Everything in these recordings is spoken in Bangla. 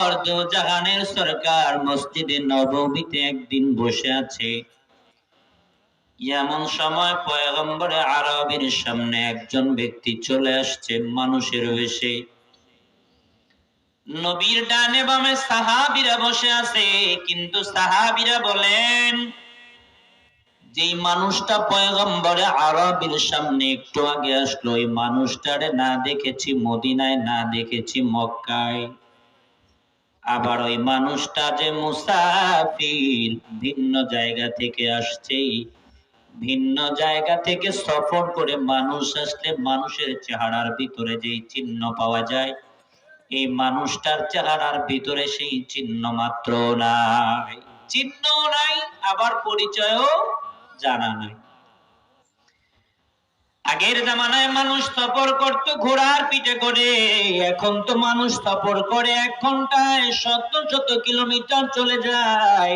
জাহানের সরকার মসজিদে নববীতে একদিন বসে আছে। এমন সময় পয়গম্বরে আরবের সামনে একজন ব্যক্তি চলে আসছে, মানুষের বেশে নবীর ডানে বামে সাহাবিরা বসে আছে, কিন্তু সাহাবিরা বলেন যে মানুষটা পয়গম্বরে আরবের সামনে একটু আগে আসলো, ওই মানুষটারে না দেখেছি মদিনায়, না দেখেছি মক্কায়। আবার ওই মানুষটা যে মুসাফির ভিন্ন জায়গা থেকে আসছে ভিন্ন জায়গা থেকে সফর করে মানুষ আসলে মানুষের চেহারার ভিতরে যেই চিহ্ন পাওয়া যায়, এই মানুষটার চেহারার ভিতরে সেই চিহ্ন মাত্র নাই। চিহ্ন নাই, আবার পরিচয়ও জানা নাই। আগের জামানায় মানুষ সফর করত, ঘোড়ার পিঠে করে। এখন তো মানুষ সফর করে এক ঘন্টায়, শত শত কিলোমিটার চলে যায়।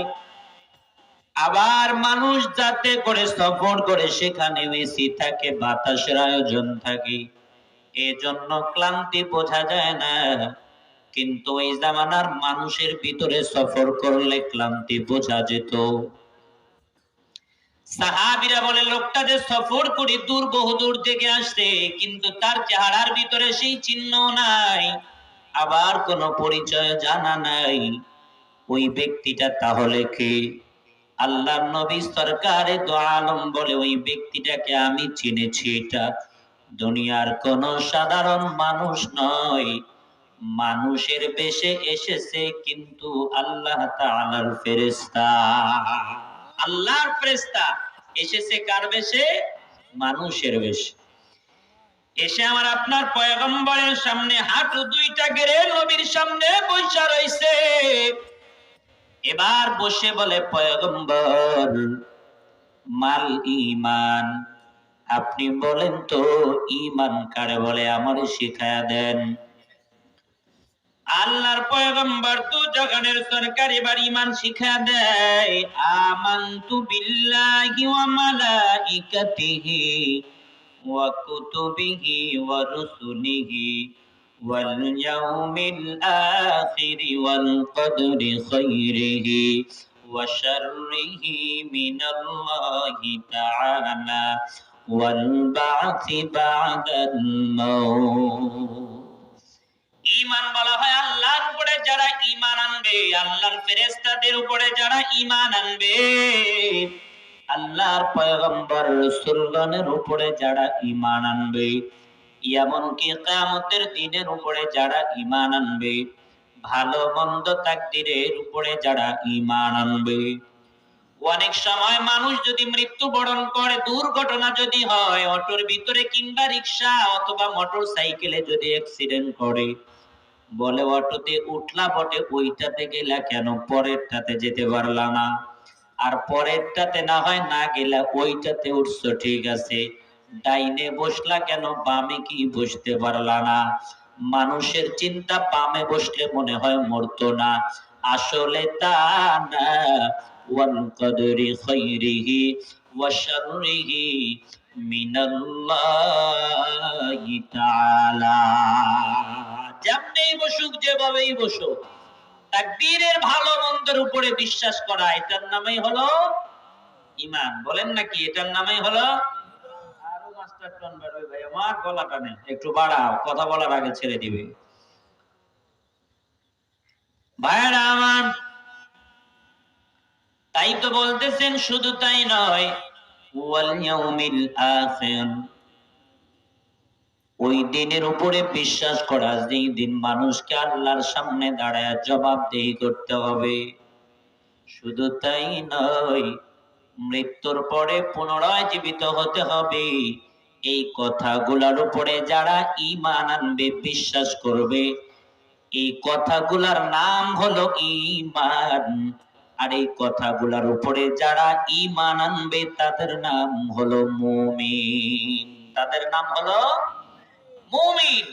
আবার মানুষ যাতে করে সফর করে, সেখানে এসি থাকে, বাতাসের আয়োজন থাকে। এজন্য ক্লান্তি বোঝা যায় না। কিন্তু এই জামানার মানুষের ভিতরে সফর করলে ক্লান্তি বোঝা যেত। সাহাবিরা বলে, লোকটা যে সফর করে, দূর, বহু দূর থেকে আসছে, কিন্তু তার চেহারার ভিতরে সেই চিহ্ন নাই। আবার পরিচয় জানা নাই। ওই ব্যক্তিটা তাহলে কে? আল্লাহ নবী সরকারে তো আলম বলে, ওই ব্যক্তিটাকে আমি চিনেছি, এটা দুনিয়ার কোন সাধারণ মানুষ নয়। মানুষের বেশে এসেছে, কিন্তু আল্লাহ তাআলার ফেরেশতা। আল্লাহর ফেরেশতা এসেছে কার বেশে? মানুষের বেশে। এসে আমার আপনার পয়গম্বরের সামনে হাঁটু দুইটা গেড়ে নবীর সামনে বৈশা রইছে। এবার বসে বলে, পয়গম্বর, মাল ইমান আপনি বলেন তো ইমান কারে বলে? আমার শিখায়া দেন। আল্লাহর পয়গম্বর তো জগনের সরকারি বার ইমান শিখা দেয়। আমানতু বিল্লাহি ওয়া মালাইকাতিহি ওয়া কুতুবিহি ওয়া রুসুলিহি ওয়া শাররিহি মিনাল্লাহি তাআলা ওয়াল বা'থি বা'দাল মাউত। ইমান বলা হয় আল্লাহর উপরে যারা ইমান আনবে, আল্লাহর ফেরেশতাদের উপরে যারা ইমান আনবে, আল্লাহর পয়গম্বর রাসূলগণের উপরে যারা ইমান আনবে, এমনকি কিয়ামতের দিনের উপরে যারা ইমান আনবে, ভালো মন্দ তাকদিরের উপরে যারা ইমান আনবে। অনেক সময় মানুষ যদি মৃত্যুবরণ করে, দুর্ঘটনা যদি হয়, অটোর ভিতরে কিংবা রিক্সা অথবা মোটর সাইকেলে যদি অ্যাক্সিডেন্ট করে বলে অটোতে উঠলা বটে, ওইটাতে গেলা কেন? পরেরটাতে যেতে পারলা না। আর পরেরটাতে না হয় না গেলা, ওইটাতে উঠছো, ঠিক আছে। ডাইনে বসলা কেন? বামে কি বসতে পারলা না। মানুষের চিন্তা বামে বসলে মনে হয় মরত না। আসলে তা না। ওয়াল কদরি খৈরিহি ওয়া মিনাল্লাহি তাআলা। বসুক, যেভাবেই বসুক। তাকদীরের ভালো মন্দের উপরে বিশ্বাস করা, এটার নামই হলো ইমান বলেন নাকি, এটার নামই হলো? আরও মাস্টার টন বাড়বে ভাই, আমার গলাটা নেই। একটু বাড়াও, কথা বলার আগে ছেড়ে দিবে। ভাইরা আমার, তাই তো বলতেছেন, শুধু তাই নয়, ওয়াল ইয়াউমিল আখির। ওই দিনের উপরে বিশ্বাস করা যেই দিন মানুষকে আল্লাহর সামনে দাঁড়ায় জবাবদেহি করতে হবে। শুধু তাই নয়, মৃত্যুর পরে পুনরায় জীবিত হতে হবে। এই কথাগুলোর উপরে যারা ঈমান আনবে, বিশ্বাস করবে, এই কথাগুলার নাম হলো ঈমান। আর এই কথাগুলার উপরে যারা ইমান আনবে, তাদের নাম হলো মুমিন। তাদের নাম হলো মুমিন।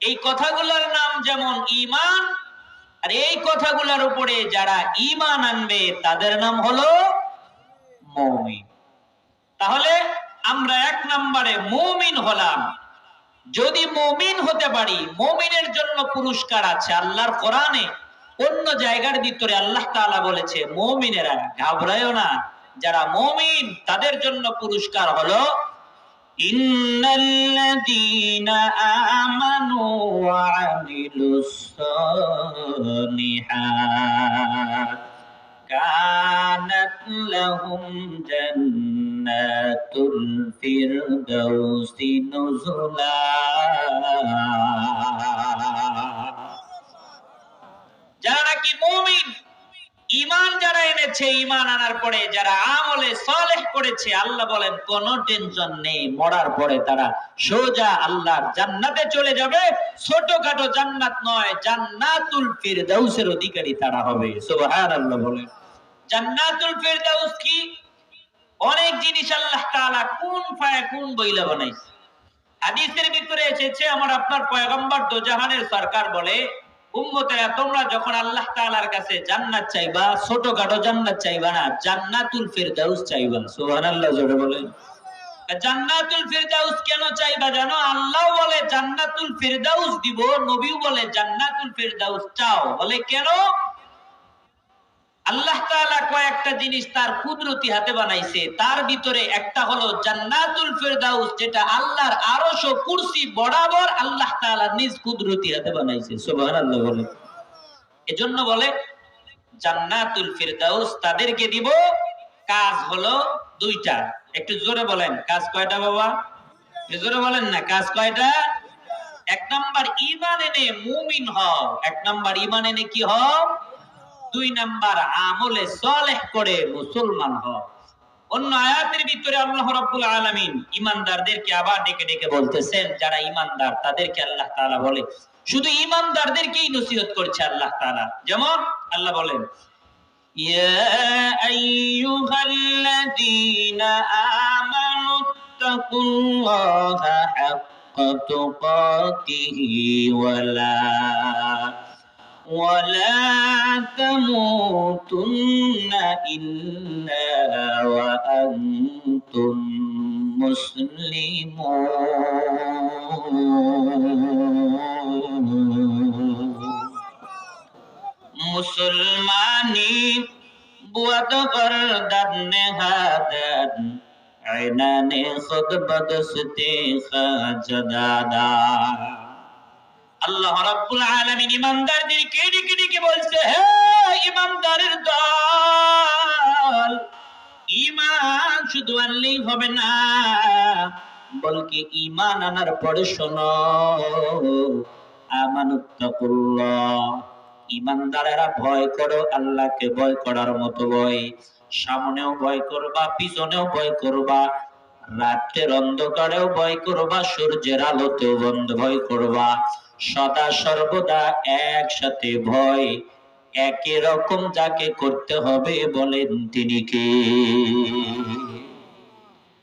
এই কথাগুলোর নাম যেমন ঈমান, আর এই কথাগুলোর উপরে যারা ঈমান আনবে, তাদের নাম হলো মুমিন। তাহলে আমরা এক নম্বরে মুমিন হলাম। যদি মুমিন হতে পারি, মুমিনের জন্য পুরস্কার আছে আল্লাহর কোরআনে। অন্য জায়গার ভিতরে আল্লাহ তাআলা বলেছে, মুমিনেরা ঘাবড়ায়ও না। যারা মুমিন, তাদের জন্য পুরস্কার হলো ইন্নাল্লাযীনা আমানু ওয়া আমিলুস সালিহাত কানাত লাহুম জান্নাতুল ফিরদাউসি নুজুলা যারা নাকি মুমিন ইমান যারা এনেছে ইমান আনার পরে যারা আমলে সালেহ করেছে, আল্লাহ বলেন, কোন টেনশন নেই। মরার পরে তারা সোজা আল্লাহর জান্নাতে চলে যাবে। ছোটখাটো জান্নাত নয়, জান্নাতুল ফিরদাউসের অধিকারী তারা হবে। সুবহানাল্লাহ বলেন। জান্নাতুল ফিরদাউস কি? অনেক জিনিস আল্লাহ তাআলা কোন ফায়া কোন বইলা বানাইছে। হাদিসের ভিতরে এসেছে, আমার আপনার পয়গম্বর দোজাহানের সরকার বলে উম্মতেরা, তোমরা যখন আল্লাহ তাআলার কাছে জান্নাত চাইবা, ছোটখাটো জান্নাত চাইবা না, জান্নাতুল ফিরদাউস চাইবা সুবহানাল্লাহ, জোরে বলেন। জান্নাতুল ফিরদাউস কেন চাইবা জানো? আল্লাহ বলে, জান্নাতুল ফিরদাউস দিব নবী বলে, জান্নাতুল ফিরদাউস চাও। বলে কেন? আল্লাহ কয়েকটা জিনিস তার কুদরতি হাতে বানাইছে। তার ভিতরে একটা হলো জান্নাতুল ফিরদাউস, যেটা আল্লাহর আরশ ও কুরসি বরাবর আল্লাহ তাআলা নিজ কুদরতি হাতে বানাইছে। সুবহানাল্লাহ বলে। এজন্য বলে, জান্নাতুল ফিরদাউস তাদেরকে দিব, কাজ হলো দুইটা। একটু জোরে বলেন, কাজ কয়টা বাবা? জোরে বলেন না, কাজ কয়টা? এক নাম্বার, ঈমান এনে মুমিন হও। এক নাম্বার, ঈমান এনে কি হও? দুই নাম্বার, আমলে সলেহ করে মুসলমান হ অন্য আয়াতের ভিতরে আল্লাহ রাব্বুল আলামিন ইমানদারদেরকে আবার ডেকে ডেকে বলতেছেন, যারা ইমানদার তাদেরকে আল্লাহ তাআলা বলে। শুধু ইমানদারদেরকেই নসিহত করছে আল্লাহ তাআলা। যেমন আল্লাহ বলেন, ইয়া আইয়ুহাল্লাযীনা আমানু তাকুল্লাহা হাক্কা তুকাতিহি ওয়া ولا ولا تموتن إلا وأنتم مسلمون مسلماني بود غردن نهادن عینان خود بدستے خاجدادا আল্লাহ রাব্বুল আলামিন ইমানদারদেরকে ডেকে ডেকে বলছে, হে ইমানদারের দল, ঈমান শুধু আনলেই হবে না, বলকে ঈমান আনার পরে শোনো, আমানুত্তাকুল্লাহ ইমানদারেরা ভয় করো, আল্লাহকে ভয় করার মতো ভয়, সামনেও ভয় করবা, পিছনেও ভয় করবা রাতের অন্ধকারেও ভয় করবা, সূর্যের আলোতেও বন্ধ ভয় করবা সদা সর্বদা একসাথে ভয়। একই রকম যাকে করতে হবে বলেন তিনি কে।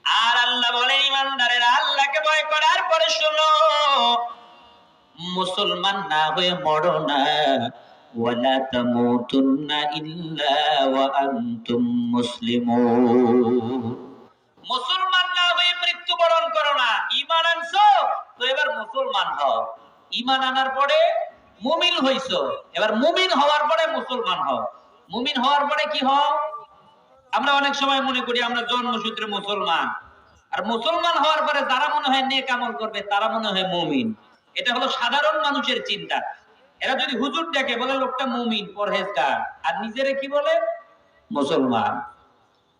আর আল্লাহ বলেন, ইমানদারেরা আল্লাহকে ভয় করার পরে শোনো, মুসলমান না হয়ে মরো না। ওয়ালা তামুতুন্না ইল্লা ওয়া আনতুম মুসলিমুন। মুসলমান না হয়ে মৃত্যুবরণ করো না। ঈমান আনছো, তো এবার মুসলমান হও। ঈমান আনার পরে মুমিন হইছো। এবার মুমিন হওয়ার পরে মুসলমান হও। মুমিন হওয়ার পরে কি হও? আমরা অনেক সময় মনে করি আমরা জন্মসূত্রে মুসলমান। আর মুসলমান হওয়ার পরে যারা মনে হয় নেক আমল করবে, তারা মনে হয় মুমিন। এটা হলো সাধারণ মানুষের চিন্তা। এরা যদি হুজুর দেখে বলে, লোকটা মুমিন, পরহেজগার। আর নিজেরে কি বলে? মুসলমান।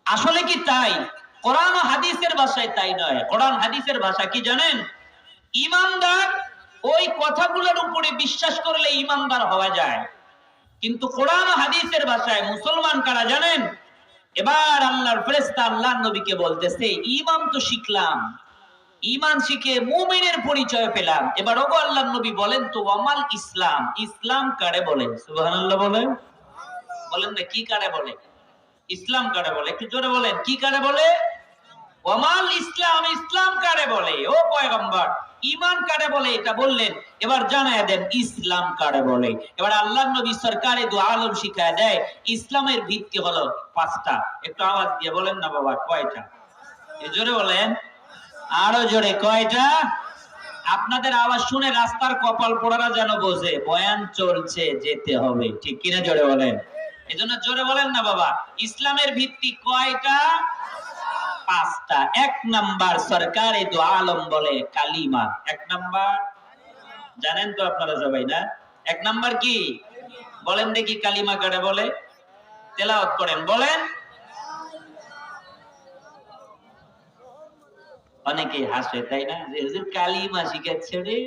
আসলে কি তাই? কোরআন হাদিসের ভাষায় তাই নয়। কোরআন হাদিসের ভাষা কি জানেন? ইমানদার ওই কথাগুলোর উপরে বিশ্বাস করলে ইমানদার হওয়া যায়। কিন্তু কোরআন হাদিসের ভাষায় মুসলমান কারা জানেন? এবার আল্লাহর ফেরেশতা আল্লাহর নবীকে বলতেছে ইমান তো শিখলাম। ইমান শিখে মুমিনের পরিচয় পেলাম। এবার ওগো আল্লাহর নবী বলেন তো আমাল ইসলাম। ইসলাম কারে বলে? সুবহানাল্লাহ বলেন। বলেন না, কি কারে বলে? ইসলাম কারে বলে? একটু জোরে বলেন, কি কারে বলে? ওমাল ইসলাম। ইসলাম কারে বলে? ও পয়গম্বর ইমান কারে বলে এটা বললেন, এবার জানায় দেন ইসলাম কারে বলে। এবার আল্লাহ নবী সরকারে দু আলম শিখায় দেয়, ইসলামের ভিত্তি হলো পাঁচটা। একটু আওয়াজ দিয়ে বলেন না বাবা, কয়টা? জোরে বলেন। আরও জোরে, কয়টা? আপনাদের আওয়াজ শুনে রাস্তার কপাল পোড়ারা যেন বোঝে, বয়ান চলছে, যেতে হবে। ঠিক কিনা জোরে বলেন? এজন্য জোরে বলেন না বাবা, ইসলামের ভিত্তি কয়টা? পাঁচটা। এক নাম্বার সরকারি দু আলম বলে কালিমা। এক নাম্বার? জানেন তো আপনারা সবাই না? এক নাম্বার কি? বলেন দেখি কালিমা কারে বলে। তেলাওয়াত করেন। বলেন? অনেকে হাসে, তাই না? কালিমা শিখাচ্ছে রে।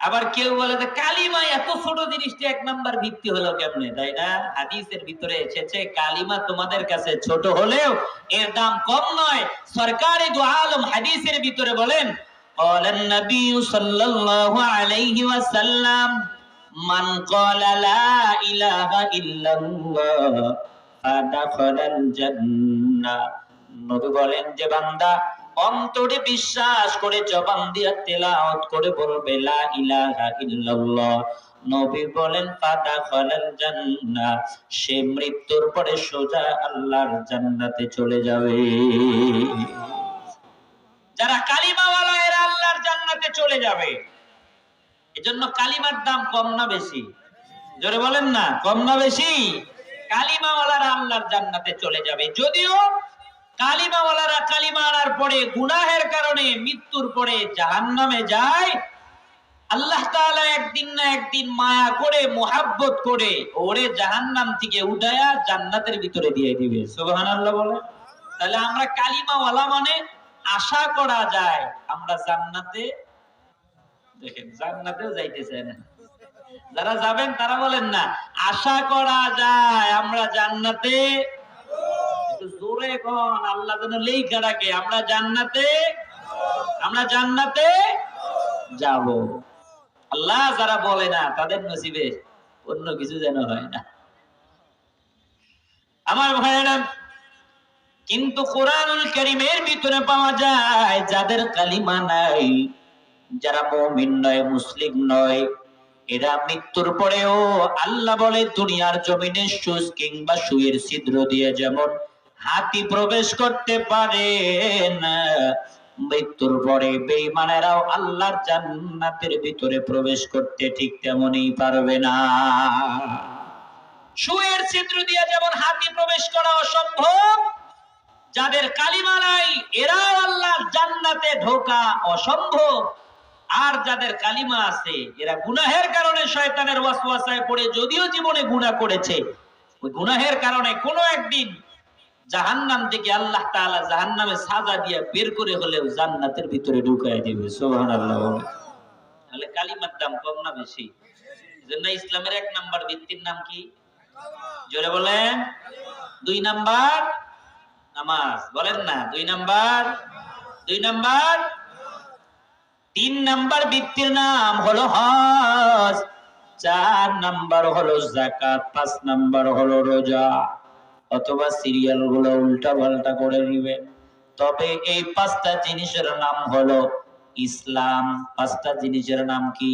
আবার কেউ বলে যে কালিমা এত ছোট জিনিসটা এক নাম্বার ভিত্তি হলো কেমনে তাই না হাদিসের ভিতরে এসেছে কালিমা তোমাদের কাছে ছোট হলেও এর দাম কম নয় সরকারি দু আলম হাদিসের ভিতরে বলেন قال النبي صلى الله عليه وسلم من قال لا إله إلا الله فدخل الجنة নবী বলেন যে বান্দা অন্তরে বিশ্বাস করে জবান দিয়া তেলাওয়াত করে বলবে, লা ইলাহা ইল্লাল্লাহ। নবী বলেন, ফাদা খালাল জান্নাহ। সে মৃত্যুর পরে সোজা আল্লাহর জান্নাতে চলে যাবে। যারা কালিমাওয়ালা, এরা আল্লাহর জান্নাতে চলে যাবে। এজন্য কালিমার দাম কম না বেশি? জোরে বলেন না, কম না বেশি? কালিমাওয়ালারা আল্লাহর জান্নাতে চলে যাবে। যদিও কালিমাওয়ালারা কালিমা আনার পরে গুনাহের কারণে মৃত্যুর পরে জাহান্নামে যায়। আল্লাহ একদিন না একদিন মায়া করে, মোহাব্বত করে ওরে থেকে উঠায়া জান্নাতের ভিতরে দিয়ে দিবে। বলে। তাহলে আমরা কালিমাওয়ালা মানে আশা করা যায়। আমরা জান্নাতে, দেখেন জান্নাতেও যাইতেছে না। যারা যাবেন তারা বলেন না, আশা করা যায়, আমরা জান্নাতে আল্লাহ যেন লেখা রাখে, আমরা জান্নাতে আমরা জান্নাতে যাব। আল্লাহ যারা বলে না, তাদের নসিবে অন্য কিছু যেন হয় না। আমার ভাইয়েরা, কিন্তু কোরআনুল করিমের ভিতরে পাওয়া যায়, যাদের কালিমা নাই, যারা মুমিন নয়, মুসলিম নয়, এরা মৃত্যুর পরেও আল্লাহ বলে, দুনিয়ার জমিনে সুস কিংবা সুয়ের ছিদ্র দিয়ে যেমন হাতি প্রবেশ করতে পারে না। মৃত্যুর পরে বেঈমানেরাও আল্লাহর জান্নাতের ভিতরে প্রবেশ করতে ঠিক তেমনই পারবে না। সুয়ের ছিদ্র দিয়ে যেমন হাতি প্রবেশ করা অসম্ভব, যাদের কালিমা নাই, এরাও আল্লাহর জান্নাতে ঢোকা অসম্ভব। আর যাদের কালিমা আছে, এরা গুনাহের কারণে শয়তানের ওয়াসওয়াসায় পড়ে, যদিও জীবনে গুনাহ করেছে। ওই গুনাহের কারণে কোনো একদিন জাহান্নাম থেকে আল্লাহ তাআলা জাহান্নামে সাজা দিয়ে বের করে হলেও জান্নাতের ভিতরে ঢুকায় দিবে। সুবহানাল্লাহ। তাহলে কালিমার দাম কম না বেশি? জন্য ইসলামের এক নাম্বার ভিত্তির নাম কি? জোরে বলেন। দুই নাম্বার নামাজ। বলেন না, দুই নাম্বার। দুই নাম্বার। তিন নাম্বার ভিত্তির নাম হলো হজ। চার নাম্বার হলো জাকাত পাঁচ নাম্বার হলো রোজা। অথবা সিরিয়ালগুলো উল্টা পাল্টা করে নিবেন তবে এই পাঁচটা জিনিসের নাম হলো ইসলাম। পাঁচটা জিনিসের নাম কি?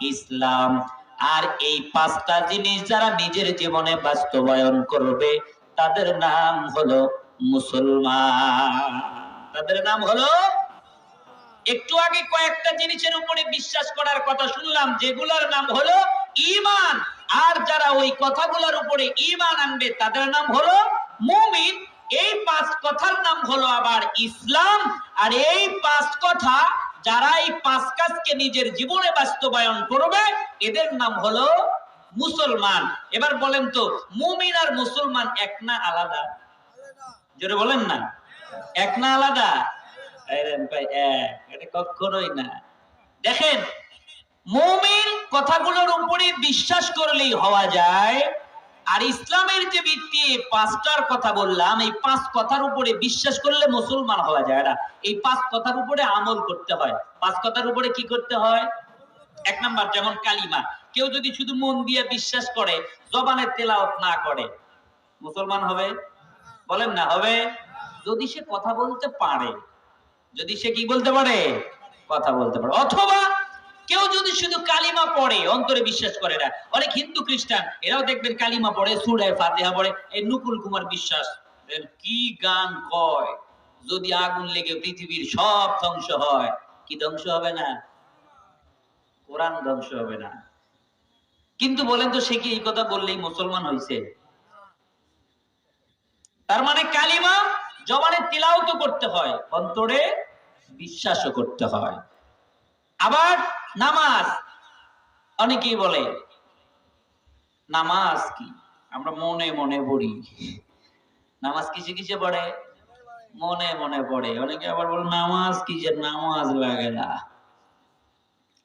ইসলাম। আর এই পাঁচটা জিনিস যারা নিজের জীবনে বাস্তবায়ন করবে, তাদের নাম হলো মুসলমান। তাদের নাম হলো একটু আগে কয়েকটা জিনিসের উপরে বিশ্বাস করার কথা শুনলাম, যেগুলোর নাম হলো ঈমান আর যারা ওই কথাগুলোর উপরে ঈমান আনবে, তাদের নাম হলো মুমিন। এই পাঁচ কথার নাম হলো আবার ইসলাম। আর এই পাঁচ কথা যারা এই পাঁচ কাজকে নিজের জীবনে বাস্তবায়ন করবে, এদের নাম হলো মুসলমান। এবার বলেন তো, মুমিন আর মুসলমান এক না আলাদা? জোরে বলেন না। এক না আলাদা? কখনোই না। দেখেন মুমিন কথাগুলোর উপরে বিশ্বাস করলেই হওয়া যায়। আর ইসলামের যে ভিত্তি পাঁচটার কথা বললাম, এই পাঁচ কথার উপরে বিশ্বাস করলে মুসলমান হওয়া যায় না। এই পাঁচ কথার উপরে আমল করতে হয়। পাঁচ কথার উপরে কি করতে হয়? এক নাম্বার, যেমন কালিমা। কেউ যদি শুধু মন দিয়ে বিশ্বাস করে জবানের তেলাওয়াত না করে, মুসলমান হবে? বলেন না, হবে? যদি সে কথা বলতে পারে, যদি সে কি বলতে পারে? কথা বলতে পারে। অথবা কেউ যদি শুধু কালিমা পড়ে, অন্তরে বিশ্বাস করে না, অনেক হিন্দু খ্রিস্টান, এরাও দেখবেন কালিমা পড়ে, সুরায় ফাতেহা পড়ে, এই নুকুল কুমার বিশ্বাস কি গান কয়? যদি আগুন লেগে পৃথিবীর সব ধ্বংস হয়, কি ধ্বংস হবে না? কোরআন ধ্বংস হবে না। কিন্তু বলেন তো, সে কি এই কথা বললেই মুসলমান হয়েছে তার মানে কালিমা জবানে তিলাও তো করতে হয়, অন্তরে বিশ্বাসও করতে হয়। আবার নামাজ। অনেকেই বলে, নামাজ কি? আমরা মনে মনে পড়ি। নামাজ কিসে কিসে পড়ে? মনে মনে পড়ে। অনেকে আবার বলে, নামাজ কিসে? নামাজ লাগে না।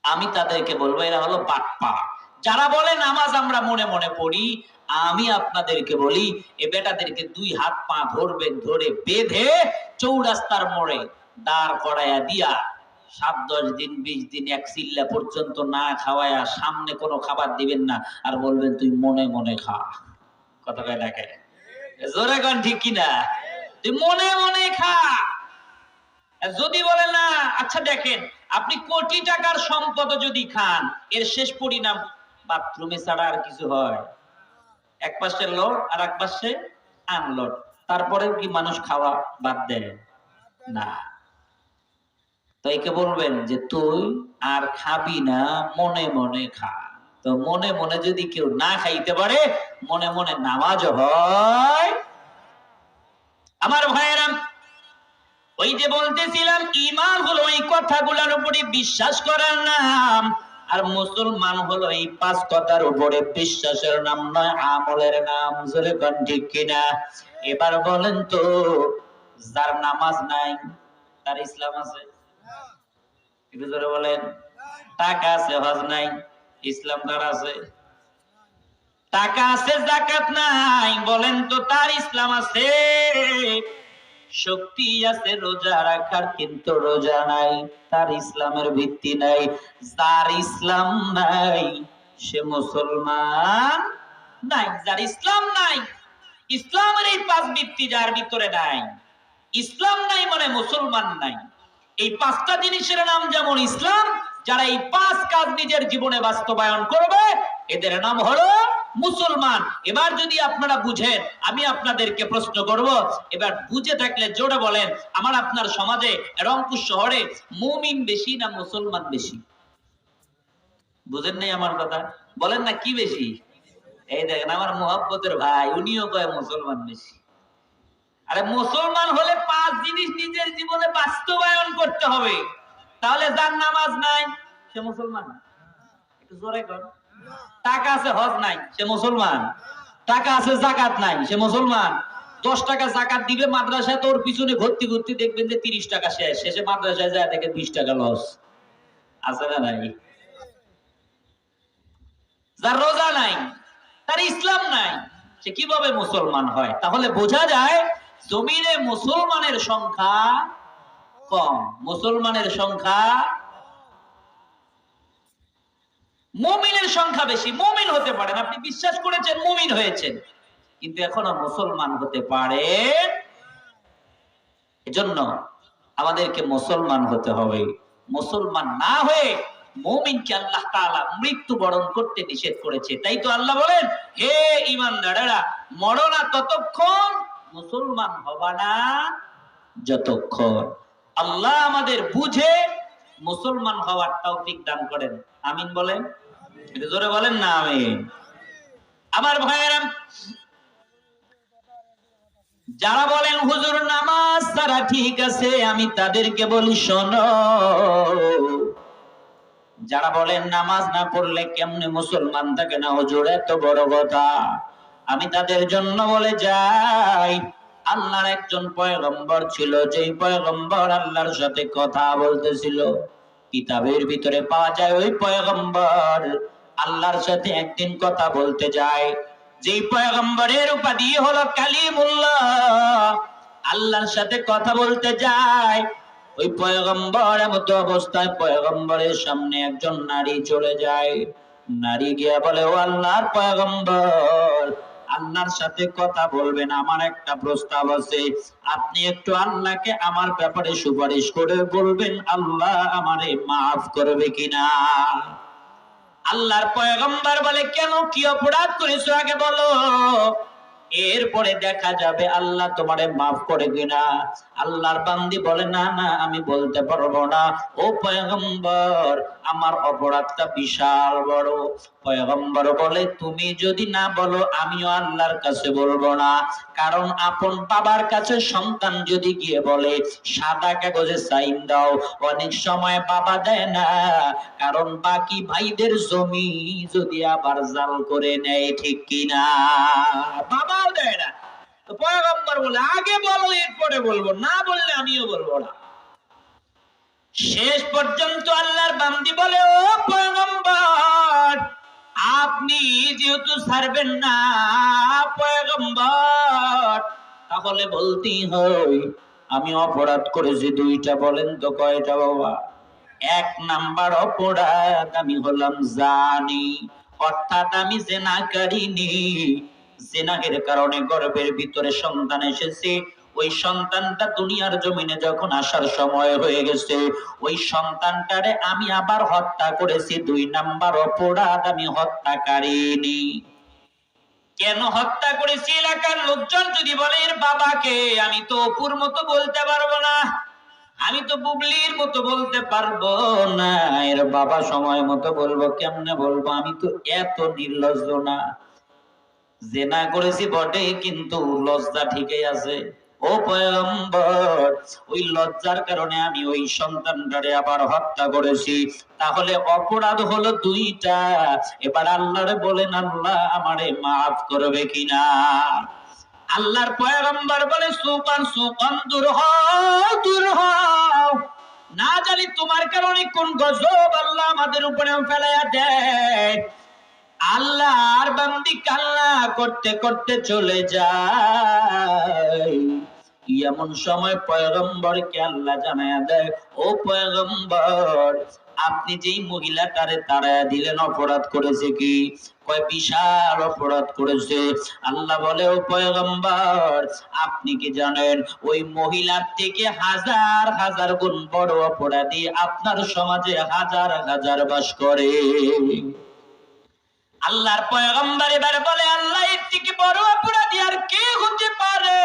আমি তাদেরকে বলব, এরা হলো বাটপা যারা বলে নামাজ আমরা মনে মনে পড়ি, আমি আপনাদেরকে বলি, এ বেটাদেরকে দুই হাত পা ধরবেন ধরে বেঁধে চৌরাস্তার মোড়ে দাঁড় করাইয়া দিয়া সাত, দশ দিন, বিশ দিন এক চিল্লা পর্যন্ত না খাওয়ায়া সামনে কোনো খাবার দিবেন না, আর বলবেন, তুই মনে মনে খা। কথা কে? জোরে কন, ঠিক কিনা তুই মনে মনে খা। যদি বলে, না আচ্ছা দেখেন, আপনি কোটি টাকার সম্পদ যদি খান, এর শেষ পরিণাম বাথরুমে ছাড়া আর কিছু হয়। এক পাশে লোড আর এক পাশে আনলোড। তারপরেও কি মানুষ খাওয়া বাদ দেয়? না। তো একে বলবেন যে, তুই আর খাবি না, মনে মনে খা। তো মনে মনে যদি কেউ না খাইতে পারে, মনে মনে নামাজ হয়। আমার ভাইয়েরা, ওই যে বলতেছিলাম ইমান হলো ওই কথাগুলোর উপরে বিশ্বাস করার নাম। আর মুসলমান হলো এই পাঁচ কথার উপরে বিশ্বাসের নাম নয়, আমলের নাম। জোরে ঠিক কিনা? এবার বলেন তো, যার নামাজ নাই, তার ইসলাম আছে? একটু জোরে বলেন। টাকা আছে, হজ নাই, ইসলাম তার আছে? টাকা আছে জাকাত নাই, বলেন তো তার ইসলাম আছে। শক্তি আছে, রোজা রাখার, কিন্তু রোজা নাই, তার ইসলামের ভিত্তি নাই, যার ইসলাম নাই, সে মুসলমান নাই, যার ইসলাম নাই, ইসলামের এই পাঁচ ভিত্তি যার ভিতরে নাই, ইসলাম নাই মানে মুসলমান নাই। এই পাঁচটা জিনিসের নাম যেমন ইসলাম, যারা এই পাঁচ কাজ নিজের জীবনে বাস্তবায়ন করবে, এদের নাম হলো মুসলমান। এবার যদি আপনারা বুঝেন, আমি আপনাদেরকে প্রশ্ন করব, এবার বুঝে থাকলে জোরে বলেন, আমার আপনার সমাজে রংপুর শহরে মুমিন বেশি না মুসলমান বেশি? বুঝেন নাই আমার কথা? বলেন না কি বেশি? এই দেখেন, আমার মোহাব্বতের ভাই, উনিও কয় মুসলমান বেশি। আরে মুসলমান হলে পাঁচ জিনিস নিজের জীবনে বাস্তবায়ন করতে হবে। তাহলে যার নামাজ নাই, সে মুসলমান। একটু জোরে কর টাকা আছে, হজ নাই, সে মুসলমান। টাকা আছে, জাকাত নাই, সে মুসলমান। দশ টাকা জাকাত দিবে মাদ্রাসায়, তোর পিছনে ভর্তি ভর্তি দেখবেন যে তিরিশ টাকা শেষ। শেষে মাদ্রাসায় যায়, দেখে বিশ টাকা লস আছে না নাই? যার রোজা নাই, তার ইসলাম নাই, সে কীভাবে মুসলমান হয়? তাহলে বোঝা যায় জমিনে মুসলমানের সংখ্যা কম। মুসলমানের সংখ্যা মুমিনের সংখ্যা বেশি। মুমিন হতে পারেন। আপনি বিশ্বাস করেছেন, মুমিন হয়েছেন। কিন্তু এখনও মুসলমান হতে পারেন। এজন্য আমাদেরকে মুসলমান হতে হবে। মুসলমান না হয়ে মুমিনকে আল্লাহ তাআলা মৃত্যুবরণ করতে নিষেধ করেছে। তাই তো আল্লাহ বলেন, হে ইমানদারেরা মরনা ততক্ষণ মুসলমান হবা না যতক্ষণ আল্লাহ আমাদের বুঝে মুসলমান হওয়ার তৌফিক দান করেন। আমিন বলেন? একটু জোরে বলেন না আমিন। আমার ভাইয়েরা যারা বলেন হুজুর নামাজ তারা ঠিক আছে আমি তাদেরকে বলি শোনো। যারা বলেন নামাজ না পড়লে কেমনে মুসলমান থাকে না? হুজুর এত বড় কথা। আমি তাদের জন্য বলে যাই। আল্লাহর একজন পয়গম্বর ছিল, যেই পয়গম্বর আল্লাহর সাথে কথা বলতেছিল। কিতাবের ভিতরে পাওয়া যায় ওই পয়গম্বর আল্লাহর সাথে একদিন কথা বলতে যায়। যেই পয়গম্বরের উপাধি হলো কালিমুল্লাহ, আল্লাহর সাথে কথা বলতে যায়। ওই পয়গম্বর এমত অবস্থায় পয়গম্বরের সামনে একজন নারী চলে যায়। নারী গিয়া বলে, ও আল্লাহর পয়গম্বর আল্লাহর সাথে কথা বলবেন। আমার একটা প্রস্তাব আছে। আপনি একটু আল্লাহকে আমার ব্যাপারে সুপারিশ করে বলবেন, আল্লাহ আমারে মাফ করবে কিনা? আল্লাহর পয়গম্বর বলে, কেন কি অপরাধ করেছ? আগে বলো। এরপরে দেখা যাবে আল্লাহ তোমারে মাফ করে কিনা আল্লাহর বান্দি বলে, না না, আমি বলতে পারব না। ও পয়গম্বর, আমার অপরাধটা বিশাল বড়। পয়গম্বর বলে, তুমি যদি না বলো, আমিও আল্লাহর কাছে বলব না। কারণ আপন বাবার কাছে সন্তান যদি গিয়ে বলে, সাদা কাগজে সাইন দাও, অনেক সময় বাবা দেয় না। কারণ বাকি ভাইদের জমি যদি আবার জাল করে নেয়, ঠিক কিনা? বাবাও দেয় না। তো পয়গম্বর বলে, আগে বলো, এরপরে বলব। না বললে আমিও বলব না। শেষ পর্যন্ত আল্লাহর বান্দি বলে, ও পয়গম্বর, আপনি যেহেতু ছাড়বেন না, পয়গম্বর, তাহলে বলতেই হয়, আমি অপরাধ করেছি দুইটা, বলেন তো কয়টা বাবা? এক নাম্বার অপরাধ, আমি হলাম জানি, অর্থাৎ আমি জেনা জেনাহের কারণে গর্ভের ভিতরে সন্তান এসেছে। ওই সন্তানটা দুনিয়ার জমিনে যখন আসার সময় হয়ে গেছে, ওই সন্তানটারে আমি আবার হত্যা করেছি। দুই নাম্বার অপরাধ, আমি হত্যাকারিনী কেন হত্যা করেছি? এলাকার লোকজন যদি বলে, এর বাবাকে আমি তো অপুর মতো বলতে পারব না। আমি তো বুবলির মতো বলতে পারব না। এর বাবা সময় মতো বলব। কেমনে বলব? আমি তো এত নির্লজ্জ না। জেনা করেছি বটে, কিন্তু লজ্জা ঠিকই আছে। ও পয়গম্বর, ওই লজ্জার কারণে আমি ওই সন্তানটারে আবার হত্যা করেছি। তাহলে অপরাধ হলো দুইটা। এবার আল্লাহরে বলেন, আল্লাহ আমারে মাফ করবে কিনা? আল্লাহর পয়গম্বর বলে, সুপান সুপান, দূর দূর না জানি তোমার কারণে কোন গজব আল্লাহ আমাদের উপরে ফেলাইয়া দেয়। আল্লাহর বান্দি কাল্লা করতে করতে চলে যায়। এমন সময় পয়গম্বরকে আল্লাহ জানায়া দেয়, ও পয়গম্বর, আপনি যেই মহিলাটারে তাড়ায়া দিলেন, অপরাধ করেছে কি? কয়, বিশাল অপরাধ করেছে। আল্লাহ বলে, ও পয়গম্বর, আপনি কি জানেন, ওই মহিলার থেকে হাজার হাজার গুণ বড় অপরাধী আপনার সমাজে হাজার হাজার বাস করে। আল্লাহর পয়গম্বর এবার বলে, আল্লাহ, এর থেকে বড় অপরাধী আর কে হতে পারে?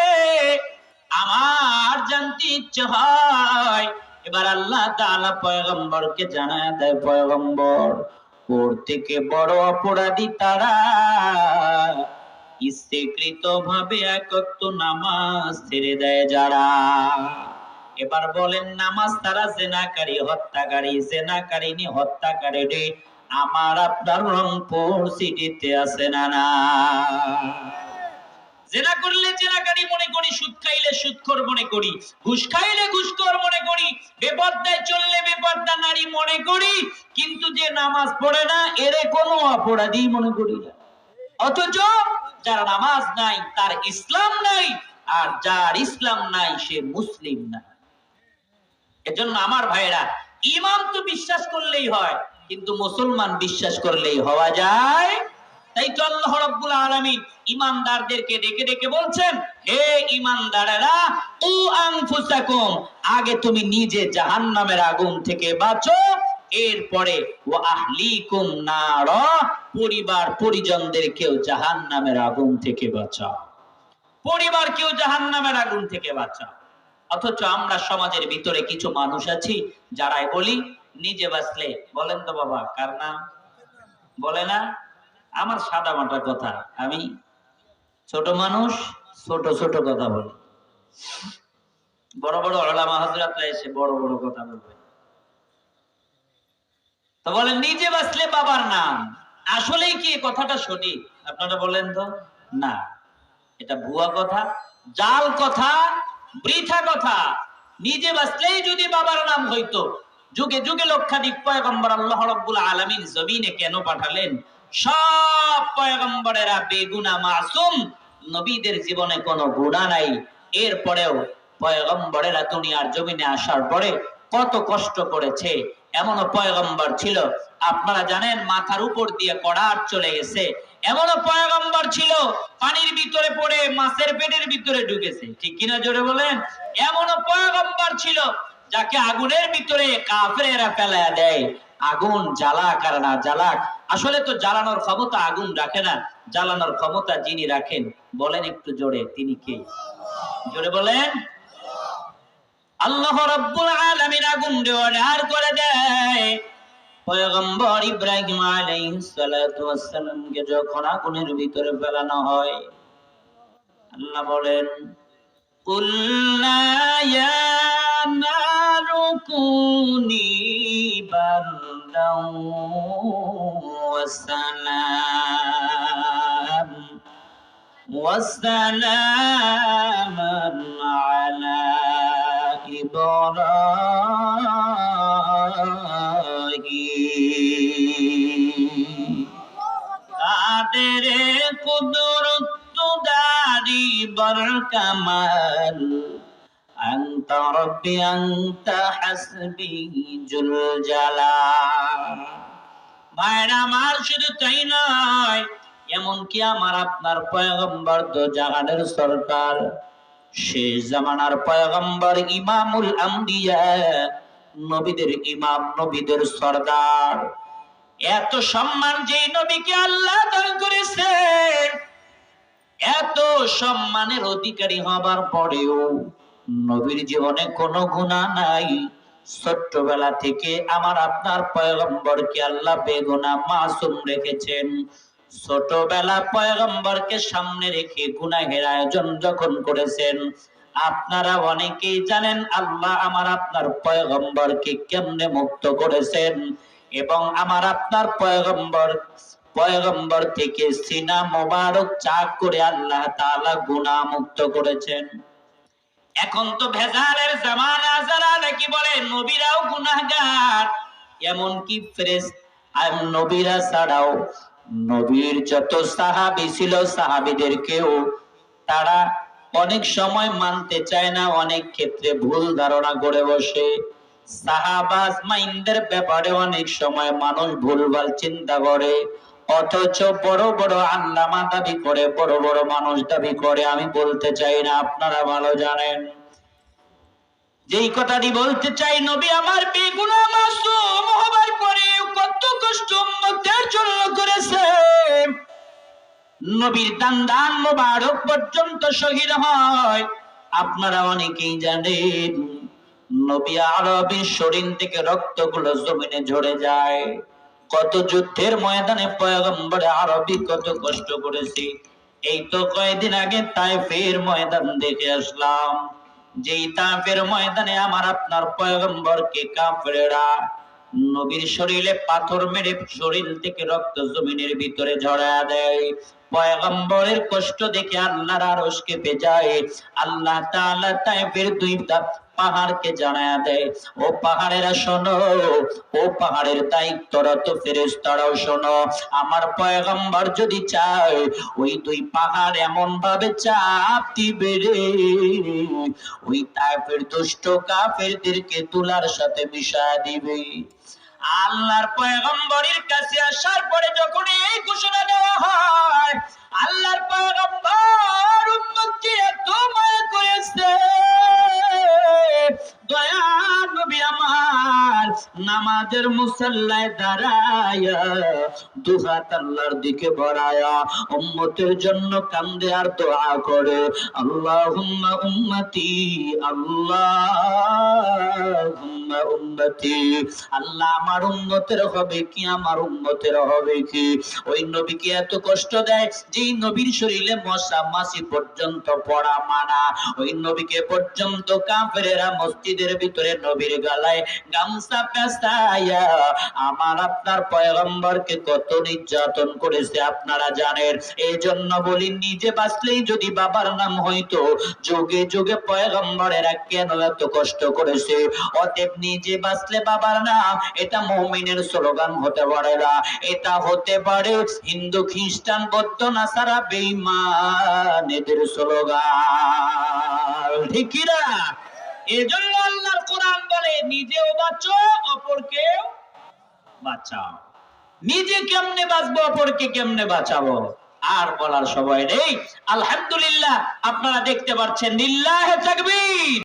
আমার জানতে ইচ্ছে হয়। এবার আল্লাহ তাআলা পয়গম্বরকে জানায় দেয়, পয়গম্বর, ওর থেকে বড় অপরাধী তারা ইচ্ছেকৃত ভাবে একত্ব নামাজ ছেড়ে দেয় যারা। এবার বলেন, নামাজ তারা জেনাকারী, হত্যাকারী জেনাকারিনী হত্যাকারী রে আমার আপনার রংপুর সিটিতে আছে না না। জেনা করলে জেনাকারী মনে করি, সুদ খাইলে সুদখোর মনে করি, ঘুষ খাইলে ঘুষখোর মনে করি বেপর্দায় চললে বেপর্দা নারী মনে করি, কিন্তু যে নামাজ পড়ে না, এরে কোনো অপরাধী মনে করি না। অথচ যার নামাজ নাই, তার ইসলাম নাই, আর যার ইসলাম নাই, সে মুসলিম না। এজন্য আমার ভাইরা ইমাম তো বিশ্বাস করলেই হয় কিন্তু মুসলমান বিশ্বাস করলেই হওয়া যায়। তাই তো আল্লাহ রাব্বুল আলামিন ইমানদারদেরকে ডেকে ডেকে বলছেন, হে ইমানদারেরা, উ আনফুসাকুম, আগে তুমি নিজে জাহান্নামের আগুন থেকে বাঁচো, এরপরে ও আহলিকুম নার, পরিবার পরিজনদেরকেও জাহান্নামের আগুন থেকে বাঁচাও। পরিবার কেউ জাহান্নামের আগুন থেকে বাঁচাও। অথচ আমরা সমাজের ভিতরে কিছু মানুষ আছি, যারাই বলি নিজে বাঁচলে, বলেন তো বাবা, কার নাম? বলে না? আমার সাদা মাটা কথা, আমি ছোট মানুষ, ছোট ছোট কথা বলি। বড় বড় আলামা হজরতরা এসে বড় বড় কথা বলবে। তো বলেন, নিজে বাঁচলে বাবার নাম। আসলেই কি কথাটা সঠিক? আপনারা বলেন তো? না। এটা ভুয়া কথা, জাল কথা, বৃথা কথা। নিজে বাঁচলেই যদি বাবার নাম হইতো যুগে যুগে লক্ষাধিক পয়গম্বর আল্লাহ রাব্বুল আলামিন জমিনে কেন পাঠালেন? সব পয়গম্বরেরা বেগুনা মাসুম, নবীদের জীবনে কোনো গুণা নাই। এরপরেও পয়গম্বরেরা দুনিয়ার জমিনে আসার পরে কত কষ্ট করেছে। এমনও পয়গম্বর ছিল, আপনারা জানেন, মাথার উপর দিয়ে কড়ার চলে গেছে। এমনও পয়গম্বর ছিল, পানির ভিতরে পড়ে মাছের পেটের ভিতরে ঢুকেছে। ঠিক কিনা জোরে বলেন? এমনও পয়গম্বর ছিল যাকে আগুনের ভিতরে কাফেরা ফেলা দেয়, আগুন জ্বালা আর না জ্বালাক। আসলে তো জ্বালানোর ক্ষমতা আগুন রাখে না, জ্বালানোর ক্ষমতা যিনি রাখেন, বলেন একটু জোরে, তিনি কে? জোরে বলেন। আল্লাহ রব্বুল আলামিন আগুন দেওয়ার করে দেয়। পয়গম্বর ইব্রাহিম আলাইহিস সালাতু ওয়াসসালামকে যখন আগুনের ভিতরে ফেলানো হয়, আল্লাহ বলেন কুল্লা ইয়া ركني بردا وسلام وسلاما على إبراهيم قادر قدرت داري بركمال أنت ربي أنت حسبي জুল জালাল ভাইরা আমার শুধু তাই নয় এমনকি আমার আপনার পয়গম্বর দো জাহানের সরকার শেষ জামানার পয়গম্বর ইমামুল আম্বিয়া নবীদের ইমাম নবীদের সরদার এত সম্মান যে নবীকে আল্লাহ দান করেছে এত সম্মানের অধিকারী হবার পরেও নবীর জীবনে কোনো গুণা নাই। ছোট্টবেলা থেকে আমার আপনার পয়গম্বরকে আল্লাহ বেগুনা মাসুম রেখেছেন। ছোটবেলা পয়গম্বরকে সামনে রেখে গুনাহের আয়োজন যখন করেছেন, আপনারা অনেকেই জানেন আল্লাহ আমার আপনার পয়গম্বরকে কেমনে মুক্ত করেছেন এবং আমার আপনার পয়গম্বর পয়গম্বর থেকে সিনা মোবারক চাক করে আল্লাহ তাআলা গুনাহ মুক্ত করেছেন। এখন তো ভেজালের জামানা যারা নাকি বলে, নবীরাও গুনাহগার। এমনকি ফেরেস? আর নবীরা ছাড়াও নবীর যত সাহাবী ছিল সাহাবীদেরকেও তারা অনেক সময় মানতে চায় না, অনেক ক্ষেত্রে ভুল ধারণা করে বসে। সাহাবাজ মাইন্দের ব্যাপারে অনেক সময় মানুষ ভুলভাল চিন্তা করে। অথচ বড় বড় আল্লামা দাবি করে, বড় বড় মানুষ দাবি করে, আমি বলতে চাই না, আপনারা ভালো জানেন। যেই কথাটি বলতে চাই, নবী আমার বেগুনা মাসুম হবার পরে কত কষ্ট উম্মতের জন্য করেছে। নবীর দান মোবারক পর্যন্ত শহীদ হয়। আপনারা অনেকেই জানেন, নবী আরবের শরীর থেকে রক্তগুলো জমিনে ঝরে যায়। কত যুদ্ধের ময়দানে পয়গম্বরে আরবি কত কষ্ট করেছি। এই তো কয়েকদিন আগে তাইফের ময়দান দেখে আসলাম। যেই তাইফের ময়দানে আমার আপনার পয়গম্বরকে কাফেরেরা নবীর শরীরে পাথর মেরে শরীর থেকে রক্ত জমিনের ভিতরে ঝরা দেয়। পয়গম্বরের কষ্ট দেখে আল্লাহর আরশ কেঁপে যায় আল্লাহ তাআলা তাইফের দুই পাহাড়কে জানায়া দেয়, ও পাহাড়েরা, শোনো, ও পাহাড়ের দায়িত্বরত ফেরেশতারাও শোনো, আমার পয়গম্বর যদি চায়, ওই দুই পাহাড় এমন ভাবে চাপ দিবে ওই তাইফের দুষ্ট কাফেরদেরকে তুলার সাথে মিশায় দিবে। আল্লাহর পয়গম্বরের কাছে আসার পরে যখন এই ঘোষণা দেওয়া হয় আল্লাহর পয়গম্বর উম্মতকে এত মায়া করেছে। দয়া নবী আমার, নামাজের মুসাল্লায় দুহাত আল্লাহর দিকে উম্মতের জন্য কান্দে আর দোয়া করে। আল্লাহুম্মা উম্মতি আল্লাহুম্মা উম্মতি। আল্লাহ আমার উম্মতের হবে কি, আমার উম্মতের হবে কি? ওই নবীকে এত কষ্ট দেয় যেই নবীর শরীরে মশা মাসি পর্যন্ত পড়া মানা। ওই নবীকে পর্যন্ত কাফেরেরা মসজিদের ভিতরে নবীর গালায় গামছা পেঁচাইয়া, আমার আপনার পয়গম্বরকে কত নির্যাতন করেছে আপনারা জানেন। এই জন্য বলি, নিজে বাঁচলেই যদি বাবার নাম হইতো, যুগে যুগে পয়গম্বরেরা কেন এত কষ্ট করেছে? অতএব নিজে বাঁচলে বাবার নাম, এটা মমিনের স্লোগান হতে পারে না। এটা হতে পারে হিন্দু, খ্রিস্টান, বৌদ্ধ এজন্য আল্লাহর কোরআন বলে, নিজেও বাঁচো অপরকেও বাঁচাও। নিজে কেমনে বাঁচবো, অপরকে কেমনে বাঁচাবো? আর বলার সময় নেই। আলহামদুলিল্লাহ, আপনারা দেখতে পাচ্ছেন নিল্লাহ তাকবীর।